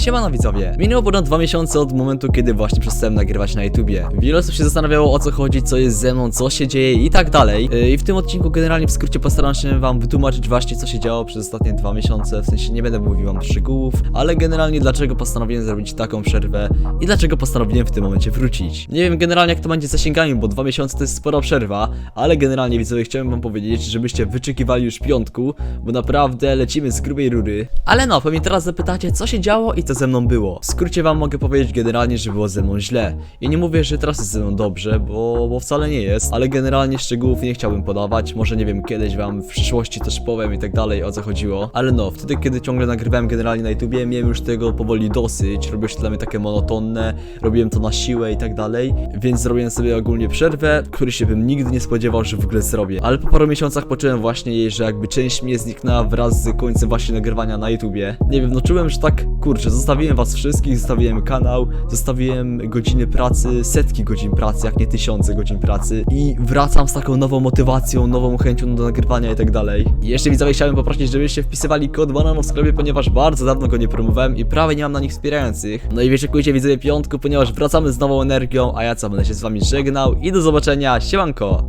Siemano widzowie, minęło ponad dwa miesiące od momentu, kiedy właśnie przestałem nagrywać na YouTubie. Wiele osób się zastanawiało o co chodzi, co jest ze mną, co się dzieje i tak dalej. Yy, I w tym odcinku generalnie w skrócie postaram się wam wytłumaczyć właśnie co się działo przez ostatnie dwa miesiące, w sensie nie będę mówił wam szczegółów, ale generalnie dlaczego postanowiłem zrobić taką przerwę i dlaczego postanowiłem w tym momencie wrócić. Nie wiem generalnie jak to będzie z zasięgami, bo dwa miesiące to jest spora przerwa, ale generalnie widzowie chciałem wam powiedzieć, żebyście wyczekiwali już piątku, bo naprawdę lecimy z grubej rury. Ale no, pewnie teraz zapytacie, co się działo i co ze mną było. W skrócie wam mogę powiedzieć generalnie, że było ze mną źle. I nie mówię, że teraz jest ze mną dobrze, bo, bo wcale nie jest, ale generalnie szczegółów nie chciałbym podawać. Może nie wiem, kiedyś wam w przyszłości też powiem i tak dalej, o co chodziło. Ale no, wtedy, kiedy ciągle nagrywałem generalnie na YouTubie, miałem już tego powoli dosyć. Robiło się dla mnie takie monotonne, robiłem to na siłę i tak dalej, więc zrobiłem sobie ogólnie przerwę, który się bym nigdy nie spodziewał, że w ogóle zrobię. Ale po paru miesiącach poczułem właśnie jej, że jakby część mnie zniknęła wraz z końcem właśnie nagrywania na YouTubie. Nie wiem, no czułem, że tak, kurczę, zostawiłem was wszystkich, zostawiłem kanał, zostawiłem godziny pracy, setki godzin pracy, jak nie tysiące godzin pracy i wracam z taką nową motywacją, nową chęcią do nagrywania i tak dalej. I jeszcze widzowie chciałem poprosić, żebyście wpisywali kod banano w sklepie, ponieważ bardzo dawno go nie promowałem i prawie nie mam na nich wspierających. No i wyczekujcie widzowie piątku, ponieważ wracamy z nową energią, a ja co, będę się z wami żegnał i do zobaczenia, siemanko!